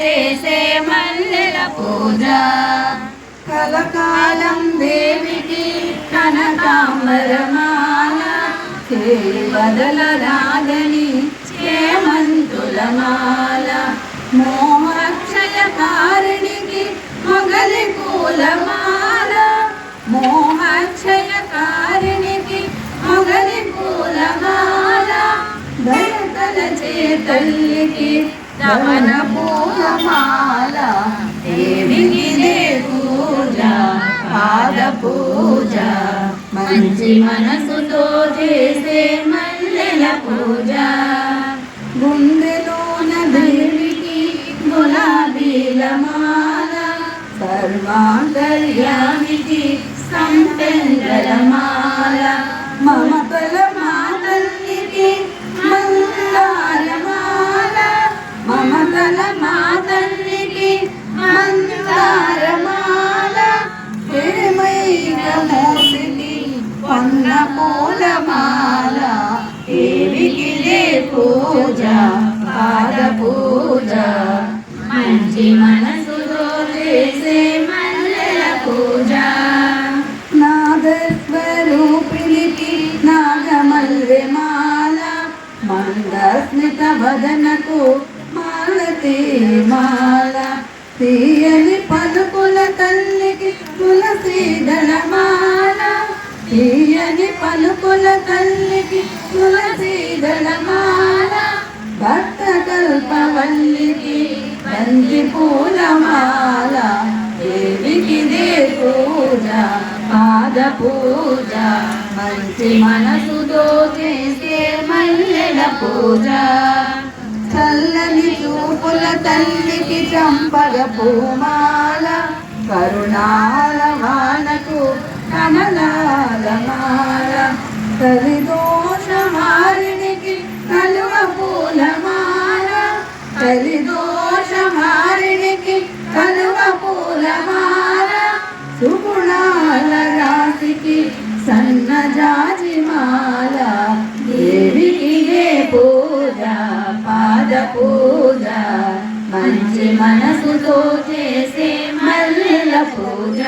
చేసే మల్లెల పూజ. కలకాలం దేవికి కనకాంబరమాల. బదల రాగని చేమంతుల మాల. మోహక్షయకారిణికి మొగలి పూలమాల. మోహక్షయకారిణికి మొగలి పూలమాల. దయతల చే తల్లికి రమణ పూలమాల దేవికి దే పూజ పాద పూజ మంచి మనసుతో చేసే మల్లెల పూజ. గుండెలోన దేవికి గులాబీల మాల సర్వాంతర్యామికి సంపెంగల మాల పూజ పాద పూజ. మంచి మనసుతో చేసే మల్లెల పూజ. నాగస్వరూపిణికి నాగమల్లె మాల మందస్మిత వదనకు మాలతి మాల. తీయని పలుకుల తల్లికి తులసి దళమాల. తీయని పలుకుల తల్లికి తులసీదళమాల భక్త కల్పవల్లికి బంతి పూలమాల దేవికి దే పూజ పాద పూజ మంచి మనసుతో చేసే మల్లెల పూజ. చల్లని చూపుల తల్లికి చంపగ పూమాల కరుణాల వానకు కమలాల మాల కలిదోష మారినికి కలువ పూలమాల. మాల కలిదోష మారినికి కలువ పూలమాల. సుగుణాల రాశికి సన్నజాజి మాల దేవికి ఏ పూజ పాద పూజ. మంచి మనసుతో చేసే మల్లెల పూజ.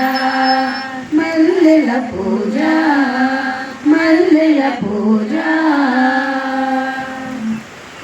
మల్లెల పూజ. మల్లెల పూజ